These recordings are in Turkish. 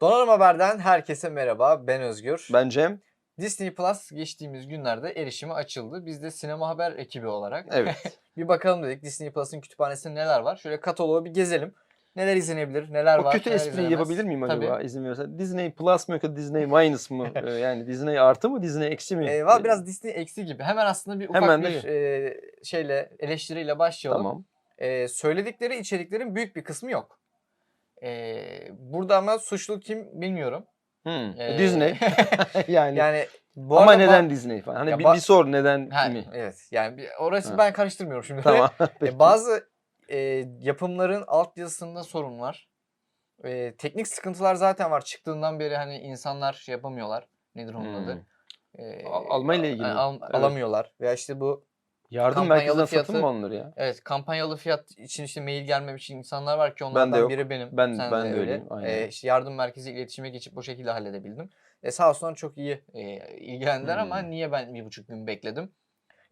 Donanım Haber'den herkese merhaba. Ben Özgür. Ben Cem. Disney Plus geçtiğimiz günlerde erişimi açıldı. Biz de Sinema Haber ekibi olarak Evet. bir bakalım dedik Disney Plus'ın kütüphanesinde neler var. Şöyle kataloğu bir gezelim. Neler izlenebilir, neler o var. kötü neler espriyi izlenemez. yapabilir miyim acaba Tabii. izin verirsen? Disney Plus mı yoksa Disney Minus mı? Ee, yani Disney artı mı Disney eksi mi? Ee, var biraz Disney eksi gibi. Hemen aslında bir ufak Hemen bir e, şeyle eleştiriyle başlayalım. Tamam. Ee, söyledikleri içeriklerin büyük bir kısmı yok. Ee, burada ama suçlu kim bilmiyorum. Hmm. Ee, Disney. yani, yani bu ama arada ba- neden Disney falan? Hani bir, bir sor neden Ha, mi? Evet. Yani bir, orası Ha. ben karıştırmıyorum şimdi. Tamam. E, Peki. bazı e, yapımların altyazısında sorun var. E, teknik sıkıntılar zaten var. Çıktığından beri hani insanlar şey yapamıyorlar. Nedir onun adı? Hmm. E, Al- alma ile ilgili a- mi? al- Evet. Alamıyorlar. Veya işte bu Yardım merkezinden satın mı alınır ya? evet kampanyalı fiyat için işte mail gelmemiş insanlar var ki onlardan yok. biri benim. Ben- sen ben de de öyle. aynen. E, işte yardım merkezi iletişime geçip bu şekilde halledebildim. E, sağ olsunlar çok iyi e, ilgilendiler ama Hmm. niye ben bir buçuk gün bekledim?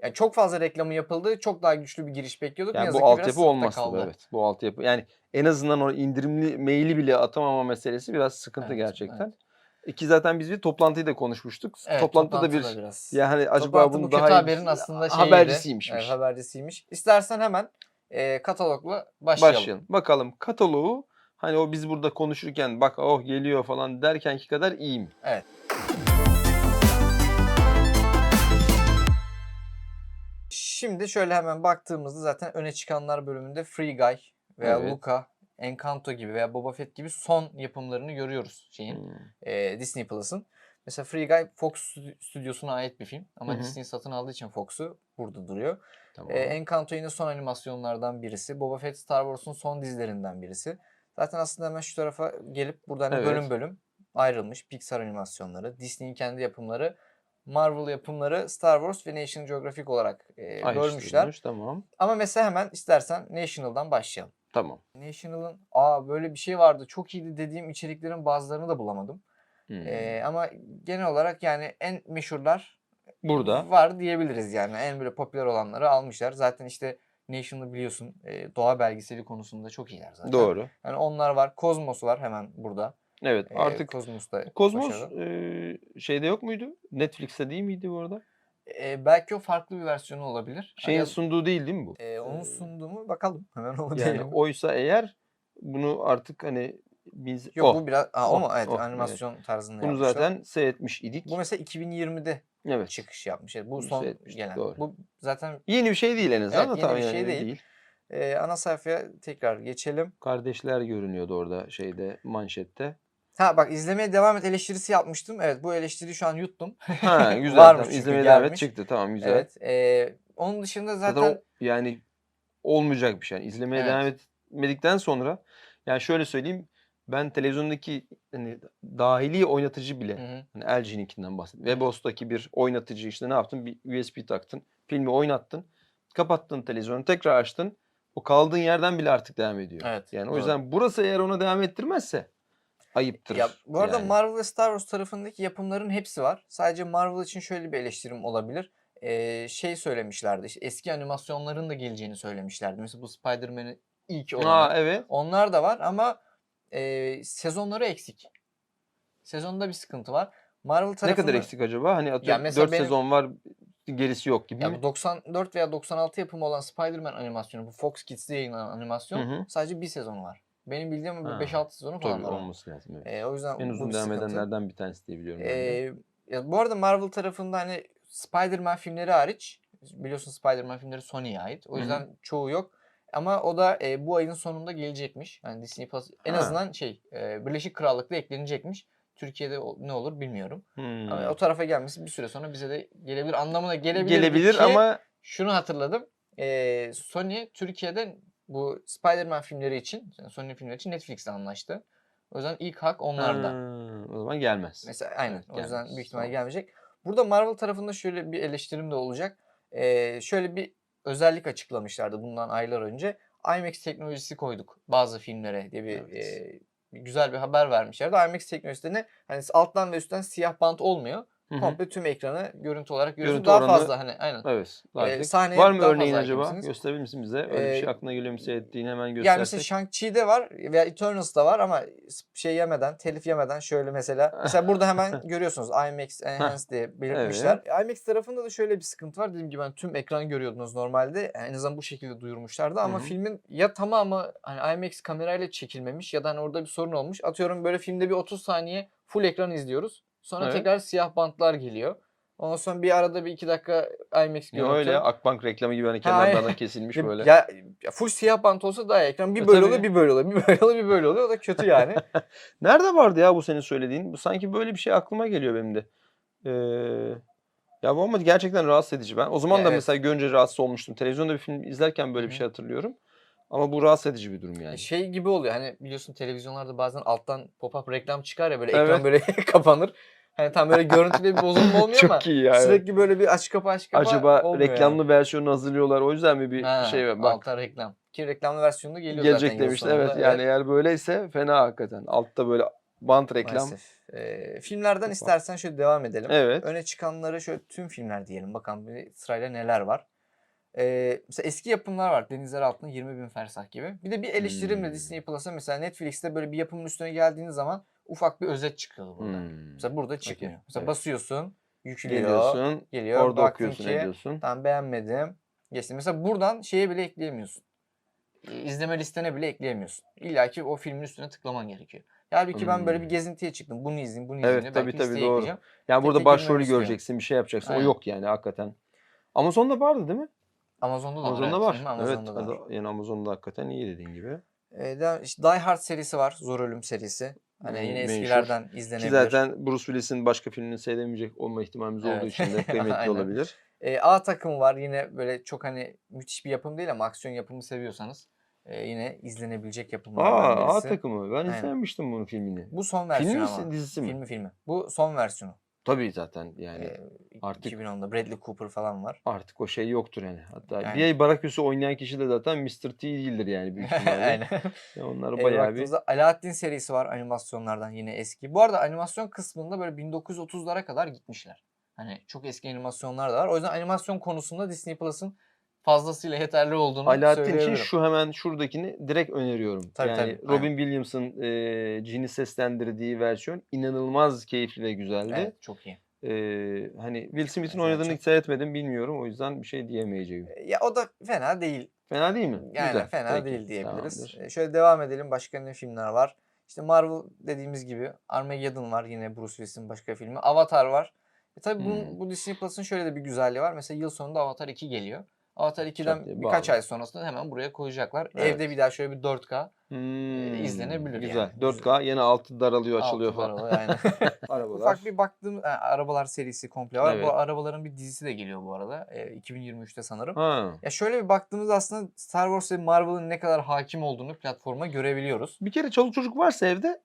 Yani çok fazla reklamı yapıldı. Çok daha güçlü bir giriş bekliyorduk. Ne Yani yazık bu altyapı olmaz kaldı. evet. Bu altyapı yani en azından o indirimli maili bile atamama meselesi biraz sıkıntı Evet, gerçekten. İki zaten biz bir toplantıyı da konuşmuştuk. Evet, Toplantıda da bir biraz. ya hani acaba Toplantı bunu bu daha kötü haberin aslında şeyiydi. habercisiymiş. Evet, habercisiymiş. İstersen hemen e, katalogla başlayalım. Başlayalım. Bakalım kataloğu hani o biz burada konuşurken bak oh geliyor falan derkenki kadar iyi mi? Evet. Şimdi şöyle hemen baktığımızda zaten öne çıkanlar bölümünde Free Guy veya Evet. Luca, Encanto gibi veya Boba Fett gibi son yapımlarını görüyoruz şeyin. Hmm. e, Disney Plus'ın. Mesela Free Guy Fox stü- stüdyosuna ait bir film ama Hı hı. Disney satın aldığı için Fox'u burada duruyor. Tamam. E, Encanto yine son animasyonlardan birisi. Boba Fett Star Wars'un son dizilerinden birisi. Zaten aslında hemen şu tarafa gelip buradan Evet. bölüm bölüm ayrılmış Pixar animasyonları, Disney'in kendi yapımları, Marvel yapımları, Star Wars ve National Geographic olarak e, bölmüşler. Tamam. Ama mesela hemen istersen National'dan başlayalım. Tamam. National'ın aa böyle bir şey vardı çok iyiydi dediğim içeriklerin bazılarını da bulamadım. Hmm. Ee, ama genel olarak yani en meşhurlar Burada. var diyebiliriz yani. En böyle popüler olanları almışlar. Zaten işte National biliyorsun e, doğa belgeseli konusunda çok iyiler zaten. Doğru. Yani onlar var. Kozmos var hemen burada. Evet Ee, artık Kozmos'ta Kozmos başarılı. e, şeyde yok muydu? Netflix'te değil miydi bu arada? Ee, belki o farklı bir versiyonu olabilir. Şeyin Hani, sunduğu değil değil mi bu? e, onun sunduğu mu bakalım. Hemen onu Yani diyelim. oysa eğer bunu artık hani biz Yok o. bu biraz Aa, o, O, mu? Evet o, evet. animasyon tarzında bunu yapmışlar. zaten seyretmiş idik. Bu mesela 2020'de evet. çıkış yapmış. Evet, bu Bunu son gelen. doğru. Bu zaten Yeni bir şey değil en azından Evet, yeni tamam bir yani şey yeni değil. e, ana sayfaya tekrar geçelim. Kardeşler görünüyordu orada şeyde manşette. Ha bak izlemeye devam et eleştirisi yapmıştım. Evet bu eleştiriyi şu an yuttum. Ha güzel Varmış tamam. İzlemeye devam et çıktı tamam güzel. Evet. e, onun dışında Zaten, zaten, o yani olmayacak bir şey. Yani izlemeye Evet. devam etmedikten sonra yani şöyle söyleyeyim ben televizyondaki hani dahili oynatıcı bile Hı hı. hani LG'ninkinden bahsediyorum. Webos'taki bir oynatıcı işte ne yaptın? Bir USB taktın. Filmi oynattın. Kapattın televizyonu tekrar açtın. O kaldığın yerden bile artık devam ediyor. Evet, Yani o doğru. yüzden burası eğer ona devam ettirmezse ayıptır. Ya bu arada yani. Marvel ve Star Wars tarafındaki yapımların hepsi var. Sadece Marvel için şöyle bir eleştirim olabilir. E, şey söylemişlerdi. işte eski animasyonların da geleceğini söylemişlerdi. Mesela bu Spider-Man'in ilk olanı. Evet. Onlar da var ama e, sezonları eksik. Sezonda bir sıkıntı var. Marvel Ne tarafında kadar eksik acaba? Hani atıyorum mesela 4 benim- sezon var gerisi yok gibi Ya mi? bu 94 veya 96 yapımı olan Spider-Man animasyonu bu Fox Kids'te yayınlanan animasyon Hı hı. sadece bir sezonu var. Benim bildiğim Ha, 5-6 sezonu falan Tabii var. olması lazım. Evet. E, o yüzden en uzun devam edenlerden bir tanesi diye biliyorum. ben de. E, ya bu arada Marvel tarafında hani Spider-Man filmleri hariç biliyorsun Spider-Man filmleri Sony'ye ait. O yüzden çoğu yok. Ama o da e, bu ayın sonunda gelecekmiş. Yani Disney Plus en Ha. azından şey e, Birleşik Krallık'ta eklenecekmiş. Türkiye'de ne olur bilmiyorum. Hmm. Ama o tarafa gelmesi bir süre sonra bize de gelebilir anlamına gelebilir. Gelebilir ki, ama şunu hatırladım. Ee, Sony Türkiye'de bu Spider-Man filmleri için, Sony filmleri için Netflix'le anlaştı. O yüzden ilk hak onlarda. Ha, o zaman gelmez. Mesela aynen. Evet, o yüzden gelmez. büyük ihtimalle Tamam. gelmeyecek. Burada Marvel tarafında şöyle bir eleştirim de olacak. Ee, şöyle bir özellik açıklamışlardı bundan aylar önce. IMAX teknolojisi koyduk bazı filmlere diye bir Evet. e, güzel bir haber vermişlerdi. IMAX teknolojisi de ne? Hani alttan ve üstten siyah bant olmuyor. Hı hı. komple tüm ekranı görüntü olarak. Görüntü Daha oranı- fazla hani aynen. Evet. sahneye Var mı örneğin acaba? Gösterebilir misin bize? Öyle bir Ee, şey aklına geliyor mu seyrettiğini hemen Yani göstersek. mesela Shang-Chi'de var veya Eternals'da var ama şey yemeden, telif yemeden şöyle mesela. Mesela burada hemen görüyorsunuz IMAX Enhanced diye belirtmişler. IMAX tarafında da şöyle bir sıkıntı var. Dediğim gibi ben tüm ekran görüyordunuz normalde. En azından bu şekilde duyurmuşlardı ama Hı hı. filmin ya tamamı hani IMAX kamerayla çekilmemiş ya da hani orada bir sorun olmuş. Atıyorum böyle filmde bir 30 saniye full ekran izliyoruz. Sonra Evet. tekrar siyah bantlar geliyor. Ondan sonra bir arada bir iki dakika IMAX görüntü. öyle Akbank reklamı gibi hani Ha, kenarlardan kesilmiş böyle. Ya, ya full siyah bant olsa daha iyi. ekran bir E, böyle tabii. oluyor, bir böyle oluyor, bir böyle oluyor, bir böyle oluyor. O da kötü yani. Nerede vardı ya bu senin söylediğin? Bu sanki böyle bir şey aklıma geliyor benim de. Ee, ya bu ama gerçekten rahatsız edici ben. O zaman Ya da evet. mesela görünce rahatsız olmuştum. Televizyonda bir film izlerken böyle Hı bir şey hatırlıyorum. Ama bu rahatsız edici bir durum yani. şey gibi oluyor. Hani biliyorsun televizyonlarda bazen alttan pop-up reklam çıkar ya böyle Evet. ekran böyle kapanır. Hani tam böyle görüntüde bir bozulma olmuyor ama Çok iyi ya. evet. sürekli böyle bir aç kapa aç kapa Acaba reklamlı versiyonu hazırlıyorlar. O yüzden mi bir yani. Ha, şey var? Bak altta reklam. Ki reklamlı versiyonu da geliyor gelecek zaten sonunda. Evet yani eğer böyleyse fena hakikaten. Altta böyle bant reklam. Maalesef. Ee, filmlerden var. istersen şöyle devam edelim. Evet. Öne çıkanları şöyle tüm filmler diyelim. Bakalım bir sırayla neler var. Mesela eski yapımlar var. Denizler altında 20 bin fersah gibi. Bir de bir eleştirimle Hmm. Disney Plus'a mesela Netflix'te böyle bir yapımın üstüne geldiğiniz zaman ufak bir özet çıkıyor burada. Hmm. Mesela burada çıkmıyor. Okey, Mesela evet. basıyorsun, yüklüyor, Geliyorsun. geliyor. Orada baktın okuyorsun ki ediyorsun. tamam beğenmedim. Geçtim. Mesela buradan şeye bile ekleyemiyorsun. İzleme listene bile ekleyemiyorsun. İlla ki o filmin üstüne tıklaman gerekiyor. Halbuki ben böyle bir Hmm. gezintiye çıktım. Bunu izleyeyim, bunu Evet, izleyeyim. diye tabii, tabii, doğru. Yani Tek burada başrolü göreceksin, bir şey yapacaksın. O Aynen. yok yani hakikaten. Amazon'da vardı değil mi? Amazon'da da var. Amazon'da var. Hı, Evet, Amazon'da da var. yani Amazon'da hakikaten iyi dediğin gibi. Ee, devam- işte Die Hard serisi var. Zor Ölüm serisi. Hani Hmm, yine meşhur. eskilerden Ki izlenebilir. zaten Bruce Willis'in başka filmini seyredemeyecek olma ihtimalimiz olduğu Evet. için de kıymetli olabilir. Ee, A takım var. Yine böyle çok hani müthiş bir yapım değil ama aksiyon yapımı seviyorsanız e, yine izlenebilecek yapımlardan Aa, A takımı. Ben Aynen. izlemiştim bunun filmini. Bu son versiyonu mi ama. dizisi mi? Filmi filmi. Bu son versiyonu. Tabii zaten yani Ee, artık- 2010'da Bradley Cooper falan var. artık o şey yoktur yani. Hatta Aynen. bir Barakyus'u oynayan kişi de zaten Mr. T değildir yani büyük ihtimalle. Aynen. Ya onlar Ee, bayağı bir Alaaddin serisi var animasyonlardan yine eski. Bu arada animasyon kısmında böyle 1930'lara kadar gitmişler. Hani çok eski animasyonlar da var. O yüzden animasyon konusunda Disney Plus'ın fazlasıyla yeterli olduğunu Alaaddin için söyleyebilirim. şu hemen şuradakini direkt öneriyorum. Tabii, yani tabii, Robin aynen. Williams'ın e, Gin'i seslendirdiği versiyon inanılmaz keyifli ve güzeldi. Evet, çok iyi. E, hani Will Smith'in oynadığını çok- hiç seyretmedim bilmiyorum o yüzden bir şey diyemeyeceğim. Ya o da fena değil. Fena değil mi? Yani Güzel. fena Peki, değil diyebiliriz. tamamdır. Şöyle devam edelim. Başka ne filmler var? İşte Marvel dediğimiz gibi Armageddon var yine Bruce Willis'in başka filmi. Avatar var. E tabii Hmm. bu Disney Plus'ın şöyle de bir güzelliği var. Mesela yıl sonunda Avatar 2 geliyor. Avatar 2'den Çat diye birkaç bağlı. ay sonrasında hemen buraya koyacaklar. Evet. Evde bir daha şöyle bir 4K. Hmm, izlenebilir Güzel. yani. 4K yine altı daralıyor açılıyor altı falan. Aynen. Arabalar. Ufak bir baktığım ha, arabalar serisi komple var. Evet. Bu arabaların bir dizisi de geliyor bu arada. E, 2023'te sanırım. Ha. Ya şöyle bir baktığımızda aslında Star Wars ve Marvel'ın ne kadar hakim olduğunu platforma görebiliyoruz. Bir kere çoluk çocuk varsa evde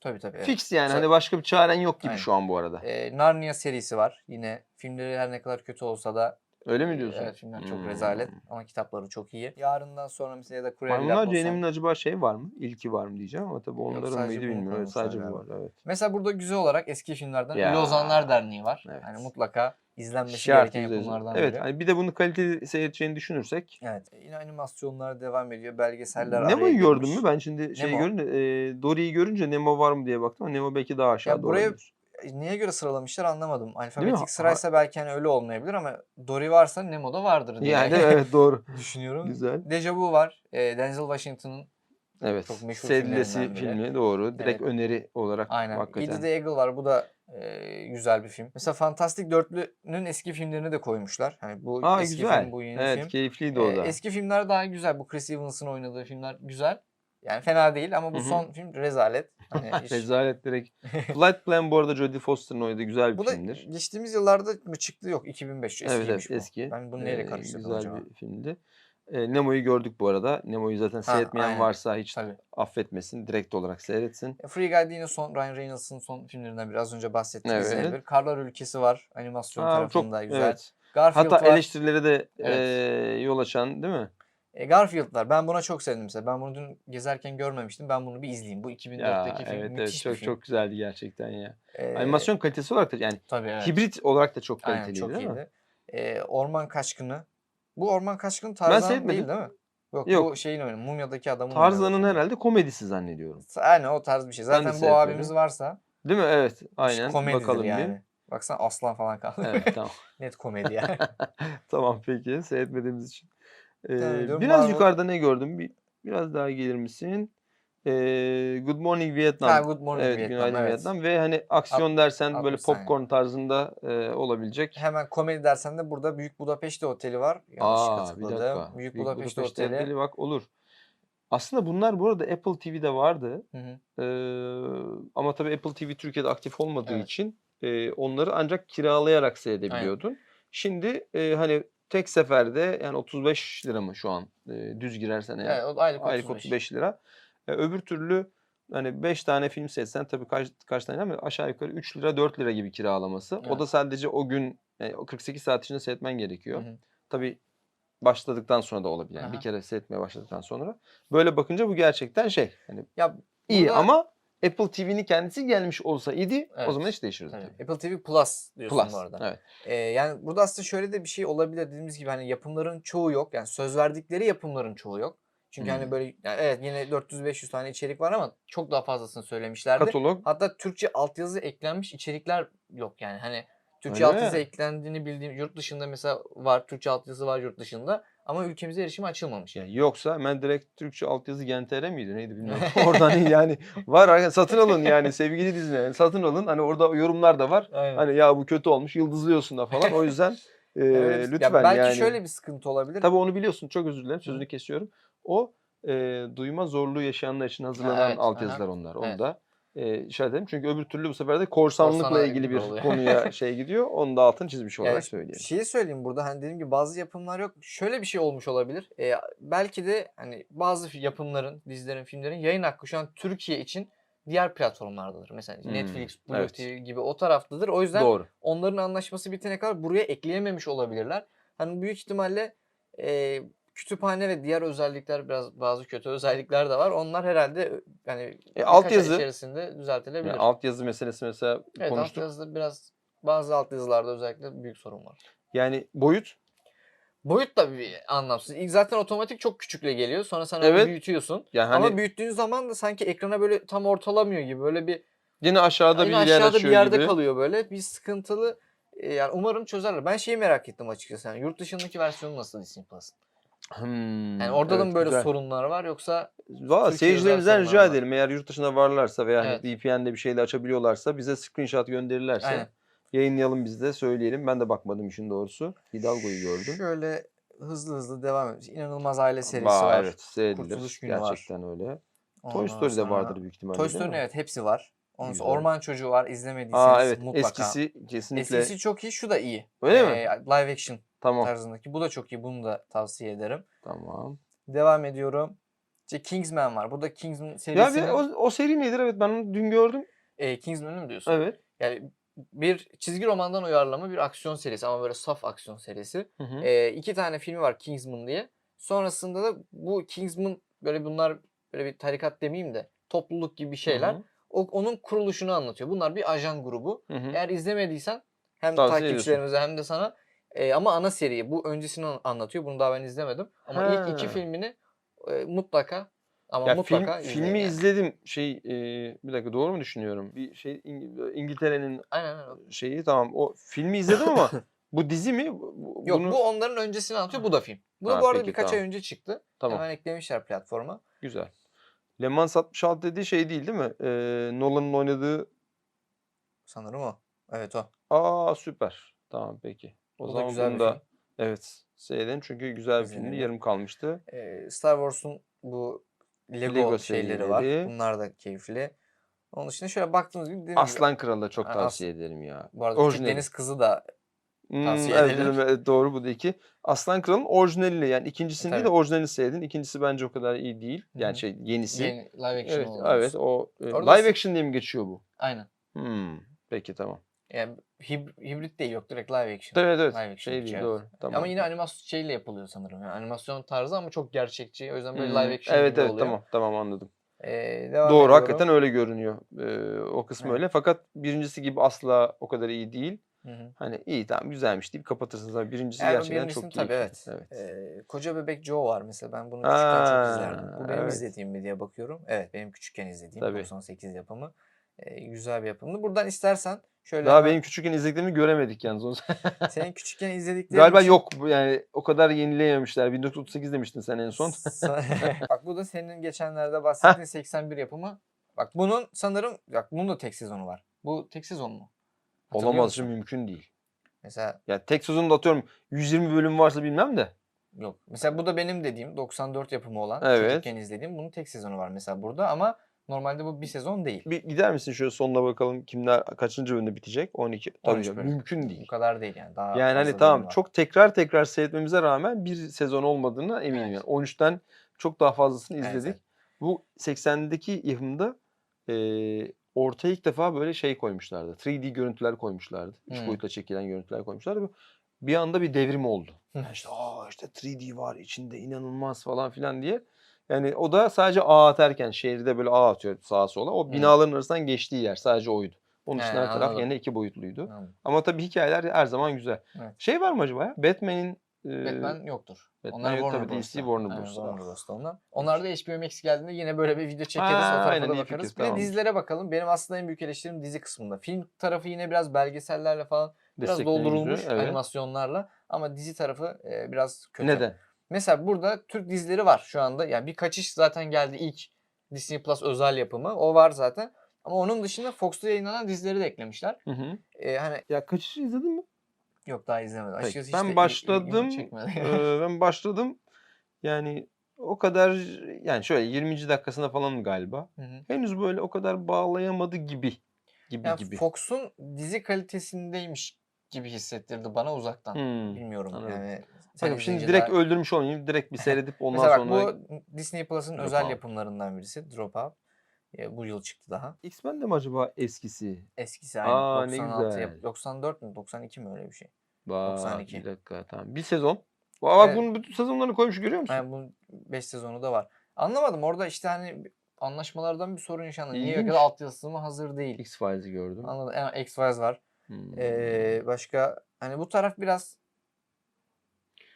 Tabii tabii. evet. fix yani. Sa- Hani başka bir çaren yok gibi Aynen. şu an bu arada. Ee, Narnia serisi var. Yine filmleri her ne kadar kötü olsa da Öyle mi diyorsun? evet filmler çok Hmm. rezalet ama kitapları çok iyi. Yarından sonra mesela ya da Cruella Maymunlar. Cehennem'in acaba şey var mı? İlki var mı diyeceğim ama tabii onların mıydı bilmiyorum. Evet, sadece bu var. Evet. Mesela burada güzel olarak eski filmlerden Ya. Ölü Ozanlar Derneği var. Evet. Yani mutlaka izlenmesi Şart gereken yapımlardan Evet biri. hani bir de bunu kaliteli seyredeceğini düşünürsek. Evet. Yine animasyonlar devam ediyor. Belgeseller Nemo'yu gördün mü? Ben şimdi şey görünce e, Dory'yi görünce Nemo var mı diye baktım ama Nemo belki daha aşağıda buraya olabilir. E, Neye göre sıralamışlar anlamadım. Alfabetik sıraysa belki hani öyle olmayabilir ama Dory varsa Nemo da vardır diye Yani evet doğru. düşünüyorum. Güzel. Deja Vu var. E, Denzel Washington'ın Evet. Çok meşhur biri. filmi doğru. Direkt Evet. öneri olarak Aynen. hakikaten. The Eagle var. Bu da e, güzel bir film. Mesela Fantastic Dörtlü'nün eski filmlerini de koymuşlar. Hani bu Aa eski güzel. film, bu yeni evet film. keyifliydi o E, da. eski filmler daha güzel. Bu Chris Evans'ın oynadığı filmler güzel. Yani fena değil ama bu Hı hı. son film rezalet. Hani hiç- Rezalet direkt. Flight Plan bu arada Jodie Foster'ın oynadığı güzel bir bu da filmdir. geçtiğimiz yıllarda mı çıktı? Yok 2005. Evet evet Eskiymiş bu. eski. Ben bunu neyle Ee, karıştırdım Güzel acaba? bir filmdi. Ee, Nemo'yu gördük bu arada. Nemo'yu zaten seyretmeyen aynen. varsa hiç Tabii. affetmesin. Direkt olarak seyretsin. E, Free Guy yine son Ryan Reynolds'ın son filmlerinden biri. Az önce bahsettiğimiz Evet. izlenebilir. Karlar Ülkesi var. Animasyon Aa, tarafında güzel. evet. Garfield Hatta var. eleştirilere de Evet. eee, yol açan değil mi? E, Garfield'lar. Ben buna çok sevdim mesela. Ben bunu dün gezerken görmemiştim. Ben bunu bir izleyeyim. Bu Ya 2004'teki film evet evet müthiş bir çok film. çok güzeldi gerçekten ya. E, Animasyon kalitesi olarak da yani tabii evet. hibrit olarak da çok Aynen kaliteli çok değil mi? iyiydi. E, Orman Kaçkını. Bu Orman Kaçkını Tarzan değil değil mi? Yok, Yok. bu şeyin oyunu. Mumya'daki adamın Tarzan'ın herhalde komedisi zannediyorum. Aynen o tarz bir şey. Zaten bu abimiz varsa Değil mi? Evet. Aynen. Bakalım yani. bir. Baksana aslan falan kaldı. Evet tamam. Net komedi yani. tamam peki. Seyretmediğimiz için. Ee, biraz Marvel- yukarıda ne gördüm? Bir, biraz daha gelir misin? Ee, Good Morning Vietnam. ha, Good Morning evet, Vietnam. Günaydın evet. Vietnam. Ve hani aksiyon dersen böyle 60 saniye. popcorn tarzında e, olabilecek. Hemen komedi dersen de burada Büyük Budapeşte Oteli var. Yanlış Aa bir dakika. Büyük, Büyük Budapeşte, Budapest Oteli. Oteli bak olur. Aslında bunlar bu arada Apple TV'de vardı. Hı hı. Ee, ama tabii Apple TV Türkiye'de aktif olmadığı Evet. için e, onları ancak kiralayarak seyredebiliyordun. Şimdi e, hani tek seferde yani 35 lira mı şu an e, düz girersen eğer Evet, o aylık, aylık 35. 35 lira. E, öbür türlü hani 5 tane film seçsen tabii kaç kaç tane ama aşağı yukarı 3 lira 4 lira gibi kiralaması. O Evet. da sadece o gün yani o 48 saat içinde seyretmen gerekiyor. Hı hı. Tabii başladıktan sonra da olabilir. Yani bir kere seyretmeye başladıktan sonra. Böyle bakınca bu gerçekten şey hani Ya iyi ama Apple TV'nin kendisi gelmiş olsa idi Evet. o zaman hiç değişirdi tabii. Apple TV Plus diyorsun Plus. bu arada. Evet. Ee, yani burada aslında şöyle de bir şey olabilir dediğimiz gibi hani yapımların çoğu yok. Yani söz verdikleri yapımların çoğu yok. Çünkü hani Hmm. böyle yani evet yine 400-500 tane içerik var ama çok daha fazlasını söylemişlerdi. Katalog Hatta Türkçe altyazı eklenmiş içerikler yok yani. Hani Türkçe Öyle mi? altyazı eklendiğini bildiğim yurt dışında mesela var. Türkçe altyazı var yurt dışında ama ülkemize erişimi açılmamış. yani yoksa hemen direkt Türkçe altyazı GNTR miydi neydi bilmiyorum. Oradan yani var satın alın yani sevgili dinleyen satın alın. Hani orada yorumlar da var. Aynen. Hani ya bu kötü olmuş yıldızlıyorsun da falan. O yüzden e, Öyle bir- ya lütfen belki yani. şöyle bir sıkıntı olabilir. Tabii onu biliyorsun çok özür dilerim sözünü kesiyorum. O e, duyma zorluğu yaşayanlar için hazırlanan evet, altyazılar aha. onlar. Onu Evet. da e, işaret edelim. Çünkü öbür türlü bu sefer de korsanlıkla Korsana ilgili bir oluyor. konuya şey gidiyor. Onu da altını çizmiş olarak Yani söyleyelim. Şeyi söyleyeyim burada hani dediğim gibi bazı yapımlar yok. Şöyle bir şey olmuş olabilir. Ee, belki de hani bazı yapımların, dizilerin, filmlerin yayın hakkı şu an Türkiye için diğer platformlardadır. Mesela Hmm, Netflix, Blue evet. TV gibi o taraftadır. O yüzden Doğru. onların anlaşması bitene kadar buraya ekleyememiş olabilirler. Hani büyük ihtimalle e, kütüphane ve diğer özellikler biraz bazı kötü özellikler de var. Onlar herhalde birkaç ay altyazı- içerisinde düzeltilebilir. Yani altyazı meselesi mesela evet konuştuk. altyazıda biraz bazı altyazılarda özellikle büyük sorun var. Yani boyut Boyut da bir anlamsız. İlk zaten otomatik çok küçükle geliyor. Sonra sen Evet. büyütüyorsun. yani hani Ama büyüttüğün zaman da sanki ekrana böyle tam ortalamıyor gibi. Böyle bir yine aşağıda yine bir yer aşağıda bir açıyor yerde gibi. kalıyor böyle. Bir sıkıntılı. E, Yani umarım çözerler. Ben şeyi merak ettim açıkçası. Yani yurt dışındaki versiyonu nasıl Disney Plus'ın? Hmm, Yani orada da evet, mı böyle güzel. sorunlar var yoksa Valla seyircilerimizden rica var. edelim. Eğer yurt dışında varlarsa veya hani Evet. VPN'de bir şeyle açabiliyorlarsa bize screenshot gönderirlerse Aynen. yayınlayalım biz de söyleyelim. Ben de bakmadım işin doğrusu. Hidalgo'yu gördüm. şöyle hızlı hızlı devam ediyoruz. İnanılmaz aile serisi Vay, var. Evet seyredilir. Kurtuluş Günü var. Gerçekten öyle. Ondan Toy Story'de sonra- vardır büyük ihtimalle Toy Story'nin mi? evet hepsi var. Güzel. Orman Çocuğu var. İzlemediyseniz Aa evet mutlaka. eskisi kesinlikle. Eskisi çok iyi. Şu da iyi. Öyle mi? Ee, live action Tamam. tarzındaki. Bu da çok iyi. Bunu da tavsiye ederim. Tamam. Devam ediyorum. İşte Kingsman var. Burada Kingsman Ya bir serisinin... o, o seri nedir? Evet ben onu dün gördüm. E, Kingsman'ı mı diyorsun? Evet. Yani bir çizgi romandan uyarlama bir aksiyon serisi ama böyle saf aksiyon serisi. Hı hı. E, iki tane filmi var Kingsman diye. Sonrasında da bu Kingsman böyle bunlar böyle bir tarikat demeyeyim de topluluk gibi şeyler. Hı hı. O, onun kuruluşunu anlatıyor. Bunlar bir ajan grubu. Hı hı. Eğer izlemediysen hem Tavsiye takipçilerimize hem de sana e, ama ana seriyi bu öncesini an- anlatıyor. Bunu daha ben izlemedim. Ama ilk iki Ha. filmini e, mutlaka ama Ya film, mutlaka izleyin filmi yani. izledim. Şey e, bir dakika doğru mu düşünüyorum? Bir şey İng- İngiltere'nin şeyi tamam. O filmi izledim ama bu dizi mi? Bu- Yok bunu- bu onların öncesini anlatıyor. Bu da film. Bu da Ha, bu arada peki, birkaç tamam. ay önce çıktı. Tamam. Hemen eklemişler platforma. Güzel. Le Mans 66 dediği şey değil değil mi? Ee, Nolan'ın oynadığı. Sanırım o. Evet o. Aa süper. Tamam peki. O da zaman güzel bunu da film. evet seyredelim çünkü güzel bir filmdi. Yarım kalmıştı. Ee, Star Wars'un bu Lego, Lego şeyleri var. Bunlar da keyifli. Onun dışında şöyle baktığınız gibi Aslan Kralı da çok tavsiye ederim ya. bu arada Orijinali. Deniz Kızı da Hmm, tavsiye evet, edilir. evet, doğru bu da iki. Aslan Kral'ın orijinaliyle yani ikincisini değil de orijinalini seyredin. İkincisi bence o kadar iyi değil. Yani hı. şey yenisi. yeni live action Evet, evet o e, Orada live action diye mi geçiyor bu? Aynen. Hmm, peki tamam. Yani hib- hibrit değil yok direkt live action. Evet evet. Live action Şey değil doğru. evet. Tamam. Ama yine animasyon şeyle yapılıyor sanırım. Yani animasyon tarzı ama çok gerçekçi. O yüzden böyle Hmm, live action Evet gibi evet oluyor. tamam tamam anladım. Ee, devam Doğru ediyorum. hakikaten öyle görünüyor. Ee, o kısmı Evet. öyle. Fakat birincisi gibi asla o kadar iyi değil. Hı hı. Hani iyi tamam güzelmiş deyip kapatırsınız ama birincisi Yani gerçekten birincisinin çok tabii keyifli. evet. evet. Ee, Koca Bebek Joe var mesela ben bunu küçükken çok Ha, izlerdim. Bu benim evet. izlediğim mi diye bakıyorum. Evet benim küçükken izlediğim Tabii. 98 yapımı. Güzel bir yapımdı. Buradan istersen şöyle Daha hemen benim küçükken izlediklerimi göremedik yalnız. senin küçükken izlediklerin Galiba için- yok yani o kadar yenileyememişler. 1938 demiştin sen en son. Bak bu da senin geçenlerde bahsettiğin 81 yapımı. Bak bunun sanırım bak bunun da tek sezonu var. Bu tek sezon mu? Olamaz şimdi mümkün değil. Mesela Ya tek sezonda atıyorum 120 bölüm varsa bilmem de. yok. Mesela bu da benim dediğim 94 yapımı olan Evet. çocukken izlediğim bunun tek sezonu var mesela burada ama normalde bu bir sezon değil. Bir gider misin şöyle sonuna bakalım kimler kaçıncı bölümde bitecek? 12. Tabii 13 canım, bölüm. mümkün Bu değil. kadar değil yani. Daha Yani hani tamam var. çok tekrar tekrar seyretmemize rağmen bir sezon olmadığına eminim. Evet. Yani 13'ten çok daha fazlasını izledik. evet. Bu 80'deki yapımda eee ortaya ilk defa böyle şey koymuşlardı. 3D görüntüler koymuşlardı. 3 Hmm. boyutla çekilen görüntüler koymuşlardı. Bu Bir anda bir devrim oldu. İşte aa işte 3D var içinde inanılmaz falan filan diye. Yani o da sadece ağ atarken şehirde böyle ağ atıyor sağa sola. O binaların arasından geçtiği yer sadece oydu. Onun He, dışında her taraf anladım. yine iki boyutluydu. Anladım. Ama tabii hikayeler her zaman güzel. Evet. Şey var mı acaba ya? Batman'in e, Batman yoktur. Batman Onlar yok Warner tabii, DC Bros'ta. Warner Bros'ta. Warner Bros'ta onlar. Onlar da HBO Max geldiğinde yine böyle bir video çekeriz. Ha, o tarafa aynen, da iyi bakarız. fikir, bir de tamam. dizilere bakalım. Benim aslında en büyük eleştirim dizi kısmında. Film tarafı yine biraz belgesellerle falan biraz destekleyici, doldurulmuş evet. animasyonlarla. Ama dizi tarafı e, biraz kötü. Neden? Mesela burada Türk dizileri var şu anda. Yani bir kaçış zaten geldi ilk Disney Plus özel yapımı. O var zaten. Ama onun dışında Fox'ta yayınlanan dizileri de eklemişler. Hı hı. E, hani Ya kaçışı izledin mi? yok daha izlemedim. Peki, Açıkçası ben hiç de il- başladım. ilgimi çekmedi. Ee, ben başladım. Yani o kadar yani şöyle 20. dakikasında falan galiba. Hı hı. Henüz böyle o kadar bağlayamadı gibi. Gibi Yani gibi. Fox'un dizi kalitesindeymiş gibi hissettirdi bana uzaktan. Hmm. Bilmiyorum anladım. yani. Bakın şimdi izleyince direkt daha- öldürmüş olmayayım. Direkt bir seyredip ondan Mesela bak sonra bu Disney Plus'ın özel Out. yapımlarından birisi. Drop Out. E, bu yıl çıktı daha. X-Men de mi acaba eskisi? Eskisi aynı. Aa, ne 96 yap- güzel. 94 mü 92 mi öyle bir şey. Vay, 92. Bir dakika tamam. Bir sezon. Bak Evet. bunun bütün sezonlarını koymuş görüyor musun? Yani bunun 5 sezonu da var. Anlamadım orada işte hani anlaşmalardan bir sorun yaşandı. Niye ya da altyazısı mı hazır değil. X-Files'i gördüm. Anladım. Yani X-Files var. Hmm. Ee, başka hani bu taraf biraz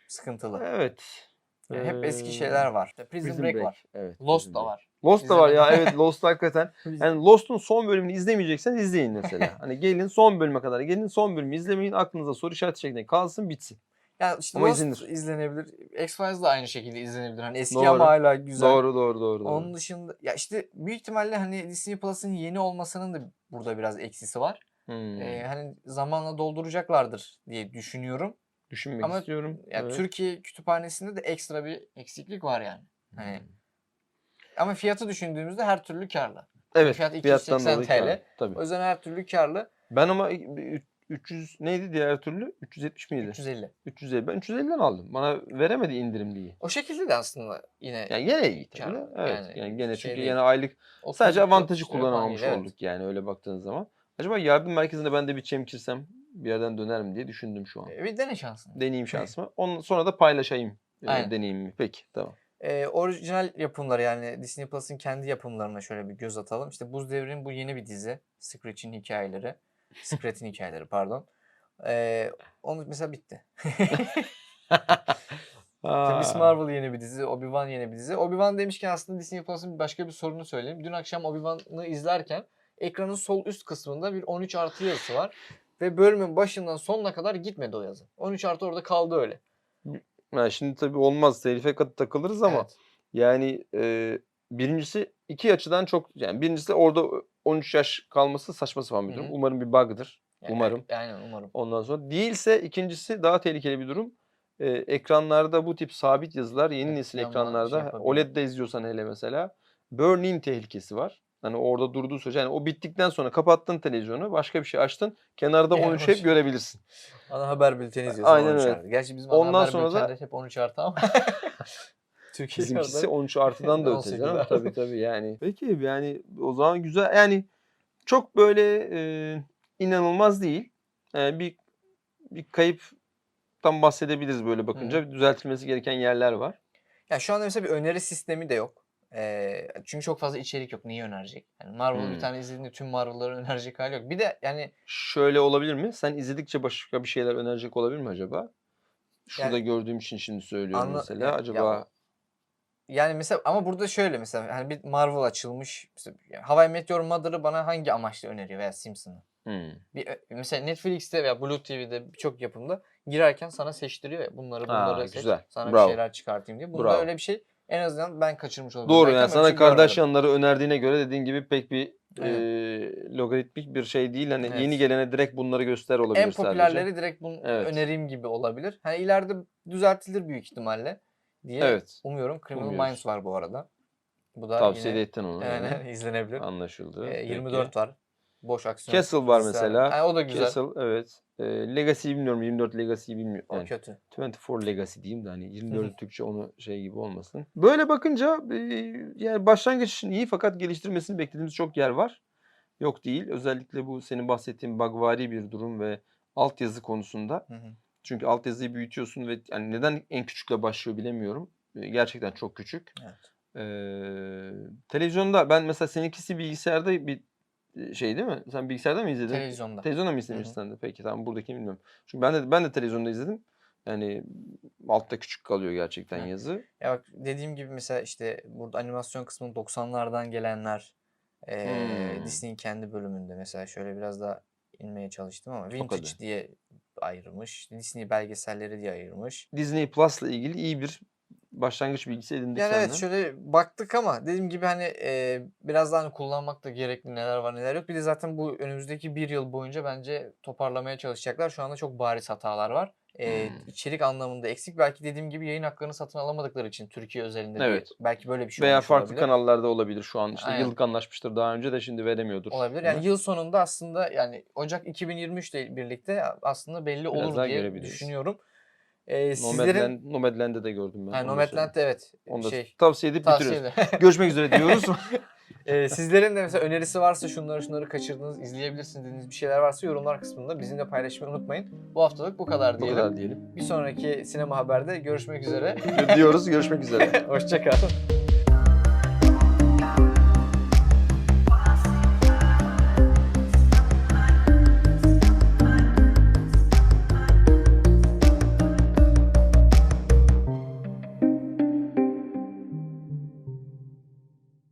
sıkıntılı. Evet. Yani hep eski şeyler var. İşte Prison, Prison Break, Break, var. Evet. Lost Prison da var. Lost da var ya evet Lost hakikaten. Yani Lost'un son bölümünü izlemeyecekseniz izleyin mesela. Hani gelin son bölüme kadar gelin son bölümü izlemeyin aklınıza soru işareti şeklinde kalsın bitsin. Yani işte Ama Lost izlenir. izlenebilir. X-Files da aynı şekilde izlenebilir. Hani eski Doğru. ama hala güzel. Doğru doğru doğru. doğru. Onun dışında ya işte büyük ihtimalle hani Disney Plus'ın yeni olmasının da burada biraz eksisi var. Hmm. Ee, hani zamanla dolduracaklardır diye düşünüyorum. Düşünmek ama istiyorum. Yani Evet. Türkiye kütüphanesinde de ekstra bir eksiklik var yani. Hani Hmm. ama fiyatı düşündüğümüzde her türlü karlı. Evet. fiyat fiyattan 280 dolayı TL. Tabii. O yüzden her türlü karlı. Ben ama ü- 300 neydi diğer türlü? 370 miydi? 350. 350. Ben 350'den aldım. Bana veremedi indirim diye. O şekilde de aslında yine Yani gene iyi tabii. Evet. Yani Yani, gene şey çünkü yine aylık 30 sadece 40 avantajı kullanamamış değil, evet. olduk yani öyle baktığın zaman. Acaba yardım merkezinde ben de bir çemkirsem bir yerden döner mi diye düşündüm şu an. Ee, Bir dene şansını. Deneyeyim şansımı. Ondan sonra da paylaşayım e, Aynen. deneyimimi. Peki tamam. Ee, orijinal yapımları yani Disney Plus'ın kendi yapımlarına şöyle bir göz atalım. İşte Buz Devri'nin bu yeni bir dizi. Screech'in hikayeleri. Scratch'in hikayeleri pardon. Ee, onu mesela bitti. İşte Miss Aa, Marvel yeni bir dizi, Obi-Wan yeni bir dizi. Obi-Wan demişken aslında Disney Plus'ın başka bir sorunu söyleyeyim. Dün akşam Obi-Wan'ı izlerken ekranın sol üst kısmında bir 13 artı yazısı var. Ve bölümün başından sonuna kadar gitmedi o yazı. 13 artı orada kaldı öyle. ha, şimdi tabii olmaz. Telife kat takılırız ama Evet. yani e, birincisi iki açıdan çok yani birincisi orada 13 yaş kalması saçma sapan bir durum. hı. Umarım bir bug'dır. Yani- Umarım. Aynen umarım. Ondan sonra değilse ikincisi daha tehlikeli bir durum. Ee, ekranlarda bu tip sabit yazılar yeni Evet, nesil ekranlarda şey yapabiliyor. OLED'de izliyorsan hele mesela burn-in tehlikesi var. Hani orada durduğu sürece yani o bittikten sonra kapattın televizyonu başka bir şey açtın kenarda Yani 13 hoş. hep görebilirsin. Ana haber bülteni izliyorsun Aynen 13 öyle. artı. Gerçi bizim Ondan ana haber sonra da- hep 13 artı ama. Türkiye Bizimkisi 13 artıdan da öte 18 canım. Tabii tabii yani. Peki yani o zaman güzel yani çok böyle e, inanılmaz değil. Ee, bir bir kayıptan bahsedebiliriz böyle bakınca. Düzeltilmesi gereken yerler var. Ya şu anda mesela bir öneri sistemi de yok. Ee, çünkü çok fazla içerik yok. Niye önerecek? Yani Marvel'ı Hmm. bir tane izlediğinde tüm Marvel'ları önerecek hali yok. Bir de yani Şöyle olabilir mi? Sen izledikçe başka bir şeyler önerecek olabilir mi acaba? Şurada Yani- gördüğüm için şimdi söylüyorum Anla- mesela. ya- acaba yani mesela ama burada şöyle mesela hani bir Marvel açılmış. Mesela, yani How I Met Your Mother'ı bana hangi amaçla öneriyor veya Simpson'ı? Hmm. Bir, mesela Netflix'te veya Blue TV'de birçok yapımda girerken sana seçtiriyor ya bunları Ha, bunları seç. güzel. Sana Bravo. bir şeyler çıkartayım diye. Bunda Bravo. öyle bir şey en azından ben kaçırmış olabilirim. Doğru Belki yani sana görmedim. Kardashian'ları önerdiğine göre dediğin gibi pek bir Evet. e, logaritmik bir şey değil. Hani Evet. yeni gelene direkt bunları göster olabilir En sadece. popülerleri direkt bunu Evet. önereyim gibi olabilir. Hani ileride düzeltilir büyük ihtimalle diye Evet. umuyorum. Criminal Umuyoruz. Minds var bu arada. Bu da Tavsiye yine ettin onu. yani yani. izlenebilir. Anlaşıldı. Peki. 24 var. Boş aksiyon. Castle var mesela. Ha, o da güzel. Castle evet. E, Legacy'yi bilmiyorum. 24 Legacy'yi bilmiyorum. O Yani kötü. 24 Legacy diyeyim de hani 24 Türkçe onu şey gibi olmasın. Böyle bakınca e, yani başlangıç için iyi fakat geliştirmesini beklediğimiz çok yer var. Yok değil. Özellikle bu senin bahsettiğin bugvari bir durum ve altyazı konusunda. Hı hı. Çünkü altyazıyı büyütüyorsun ve yani neden en küçükle başlıyor bilemiyorum. E, Gerçekten çok küçük. Evet. Ee, televizyonda ben mesela seninkisi bilgisayarda bir şey değil mi? Sen bilgisayarda mı izledin? Televizyonda. Televizyonda mı izlemişsin sen de? Peki tamam buradakini bilmiyorum. Çünkü ben de ben de televizyonda izledim. Yani altta küçük kalıyor gerçekten Evet. yazı. Ya bak dediğim gibi mesela işte burada animasyon kısmının 90'lardan gelenler eee Hmm. Disney'in kendi bölümünde mesela şöyle biraz daha inmeye çalıştım ama Vintage diye ayırmış. Disney belgeselleri diye ayırmış. Disney Plus'la ilgili iyi bir başlangıç bilgisi edindik Yani evet senden. şöyle baktık ama dediğim gibi hani eee, biraz daha hani kullanmak da gerekli neler var neler yok. Bir de zaten bu önümüzdeki bir yıl boyunca bence toparlamaya çalışacaklar. Şu anda çok bariz hatalar var. Eee Hmm. içerik anlamında eksik. Belki dediğim gibi yayın haklarını satın alamadıkları için Türkiye özelinde bir- Evet. belki böyle bir şey Veya farklı olabilir. kanallarda olabilir şu an. İşte Aynen. yıllık anlaşmıştır daha önce de şimdi veremiyordur. Olabilir. Yani mi? yıl sonunda aslında yani Ocak 2023 ile birlikte aslında belli Biraz olur diye görebiliriz. düşünüyorum. Ee, sizlerin Nomadland, Nomadland'de de gördüm ben. ha, onu da Nomadland'de evet Onu da şey tavsiye edip bitiriyoruz. tavsiye Görüşmek üzere diyoruz. Ee, sizlerin de mesela önerisi varsa şunları şunları kaçırdınız, izleyebilirsiniz dediğiniz bir şeyler varsa yorumlar kısmında bizimle paylaşmayı unutmayın. Bu haftalık bu kadar Bu diyelim. kadar diyelim. Bir sonraki sinema haberde görüşmek üzere. diyoruz. Görüşmek üzere. Hoşçakalın.